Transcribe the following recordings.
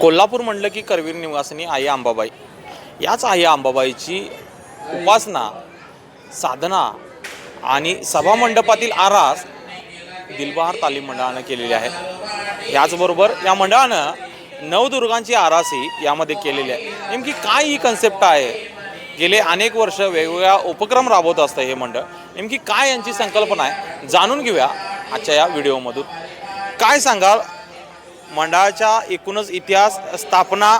कोल्हापूर म्हणलं की करवीर निवासिनी आई अंबाबाई याच आई अंबाबाईची उपासना साधना आणि सभामंडपातील आरास दिलबहार तालीम मंडळानं केलेली आहे. याचबरोबर या मंडळानं नवदुर्गांची आरासही यामध्ये केलेली आहे. नेमकी काय ही कन्सेप्ट आहे? गेले अनेक वर्ष वेगवेगळ्या उपक्रम राबवत असतं हे मंडळ. नेमकी काय यांची संकल्पना आहे? जाणून घेऊया आजच्या या व्हिडिओमधून. काय सांगाल? मंडळाच्या एकूणच इतिहास स्थापना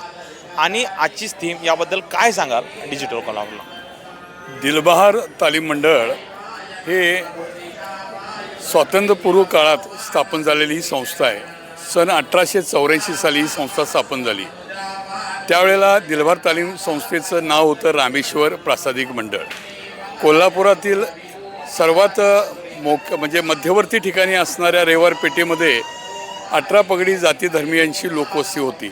आणि आजची थीम याबद्दल काय सांगाल डिजिटल कोल्हापूरला दिलबहार तालीम मंडळ हे स्वातंत्र्यपूर्व काळात स्थापन झालेली ही संस्था आहे. सन अठराशे चौऱ्याऐंशी साली ही संस्था स्थापन झाली. त्यावेळेला दिलभार तालीम संस्थेचं नाव होतं रामेश्वर प्रासादिक मंडळ. कोल्हापुरातील सर्वात मोक म्हणजे मध्यवर्ती ठिकाणी असणाऱ्या रेवार पेठेमध्ये अठरा पगडी जाती धर्मियांची लोकवस्ती होती.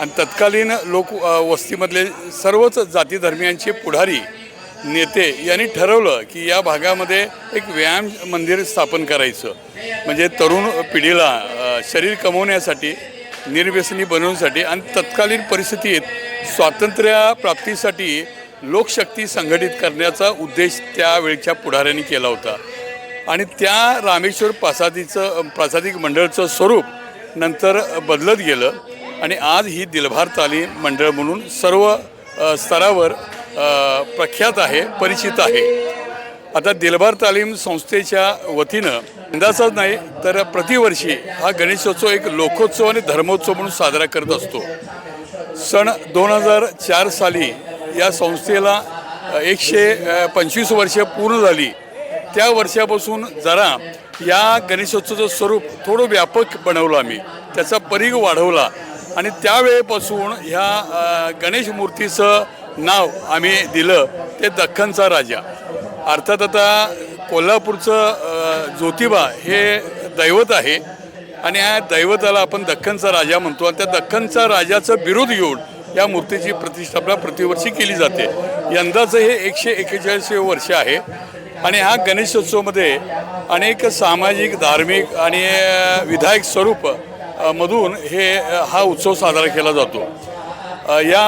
आणि तत्कालीन लोक वस्तीमधले सर्वच जाती धर्मियांचे पुढारी नेते यांनी ठरवलं की या भागामध्ये एक व्यायाम मंदिर स्थापन करायचं. म्हणजे तरुण पिढीला शरीर कमवण्यासाठी निर्व्यसनी बनवण्यासाठी आणि तत्कालीन परिस्थितीत स्वातंत्र्यप्राप्तीसाठी लोकशक्ती संघटित करण्याचा उद्देश त्यावेळच्या पुढाऱ्यांनी केला होता. आणि त्या रामेश्वर प्रासादीचं प्रासादिक मंडळचं स्वरूप नंतर बदलत गेलं आणि आज ही दिलभार तालीम मंडळ म्हणून सर्व स्तरावर प्रख्यात आहे परिचित आहे. आता दिलभार तालीम संस्थेच्या वतीनं यंदाचाच नाही तर प्रतिवर्षी हा गणेशोत्सव एक लोकोत्सव आणि धर्मोत्सव म्हणून साजरा करत असतो. सण दोन हजार चार साली या संस्थेला एकशे पंचवीस वर्ष पूर्ण झाली. त्या वर्षापासून जरा या गणेशोत्सवाचं स्वरूप थोडं व्यापक बनवलं आम्ही. त्याचा परीघ वाढवला. आणि त्यावेळेपासून ह्या गणेश मूर्तीचं नाव आम्ही दिलं ते दख्खनचा राजा. अर्थात आता कोल्हापूरचं ज्योतिबा हे दैवत आहे. आणि या दैवताला आपण दख्खनचा राजा म्हणतो. आणि त्या दख्खनचा राजाचं विरोध घेऊन या मूर्तीची प्रतिष्ठापना प्रतिवर्षी केली जाते. यंदाचं हे एकशे एक्केचाळीसवे वर्ष आहे. आणि हा गणेशोत्सवामध्ये अनेक सामाजिक धार्मिक आणि विधायक स्वरूप मधून हे हा उत्सव साजरा केला जातो. या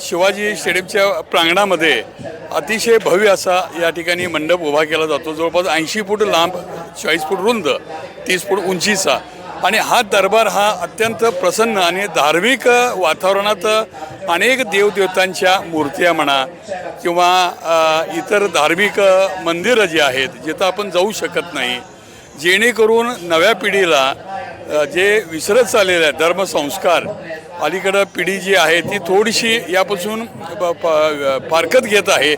शिवाजी स्टेडियमच्या प्रांगणामध्ये अतिशय भव्य असा या ठिकाणी मंडप उभा केला जातो. जवळपास ऐंशी फूट लांब चाळीस फूट रुंद तीस फूट उंचीचा आणि हा दरबार हा अत्यंत प्रसन्न आणि धार्मिक वातावरणात अनेक देवदेवतांच्या मूर्त्या म्हणा किंवा इतर धार्मिक मंदिरं जी आहेत जिथं आपण जाऊ शकत नाही जेणेकरून नव्या पिढीला जे विसरत चाललेलं आहे धर्मसंस्कार अलीकडं पिढी जी आहे ती थोडीशी यापासून फारकत घेत आहे.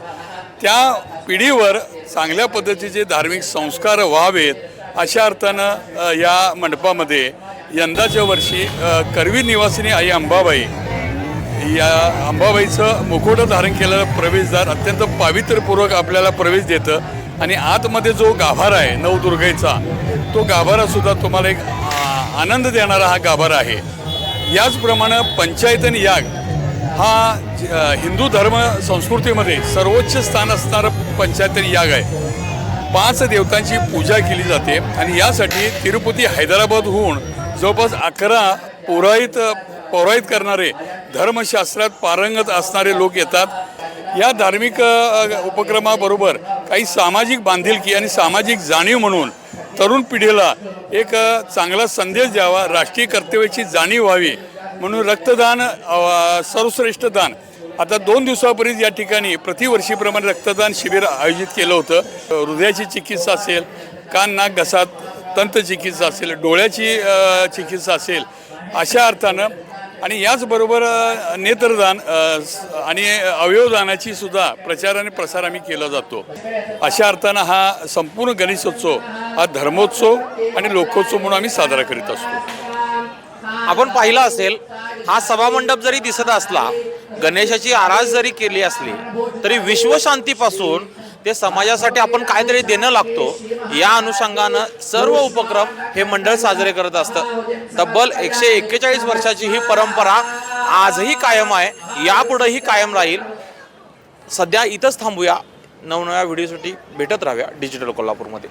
त्या पिढीवर चांगल्या पद्धतीचे धार्मिक संस्कार व्हावेत अशा अर्थानं या मंडपामध्ये यंदाच्या वर्षी करवी निवासिनी आई अंबाबाई या अंबाबाईचं मुखवटं धारण केलेलं प्रवेशद्वार अत्यंत पावित्र्यपूर्वक आपल्याला प्रवेश देतं आणि आतमध्ये जो गाभारा आहे नवदुर्गेचा तो गाभारासुद्धा तुम्हाला एक आनंद देणारा हा गाभारा आहे. याचप्रमाणे पंचायतन याग हा हिंदू धर्म संस्कृतीमध्ये सर्वोच्च स्थान असणारं पंचायतन याग आहे. पाच देवतांची पूजा केली जाते आणि यासाठी तिरुपती हैदराबादहून जवळपास अकरा पौराहित पौराहित करणारे धर्मशास्त्रात पारंगत असणारे लोक येतात. या धार्मिक उपक्रमाबरोबर काही सामाजिक बांधिलकी आणि सामाजिक जाणीव म्हणून तरुण पिढीला एक चांगला संदेश द्यावा राष्ट्रीय कर्तव्याची जाणीव व्हावी म्हणून रक्तदान सर्वश्रेष्ठ दान आता दोन दिवसापूर्वीच या ठिकाणी प्रतिवर्षीप्रमाणे रक्तदान शिबिर आयोजित केलं होतं. हृदयाची चिकित्सा असेल कान नाक घसात तंत चिकित्सा असेल डोळ्याची चिकित्सा असेल अशा अर्थानं आणि याचबरोबर नेत्रदान आणि अवयवदानाची सुद्धा प्रचार आणि प्रसार आम्ही केला जातो. अशा अर्थानं हा संपूर्ण गणेशोत्सव हा धर्मोत्सव आणि लोकोत्सव म्हणून आम्ही साजरा करीत असतो. आपण पाहिलं असेल हा सभामंडप जरी दिसत असला गणेशाची आरास जरी केली असली तरी विश्वशांतीपासून ते समाजासाठी आपण काहीतरी देणं लागतो या अनुषंगानं सर्व उपक्रम हे मंडळ साजरे करत असतं. तब्बल एकशे एक्केचाळीस वर्षाची ही परंपरा आजही कायम आहे यापुढेही कायम राहील. सध्या इथंच थांबूया. नवनव्या व्हिडिओसाठी भेटत राहूया डिजिटल कोल्हापूरमध्ये.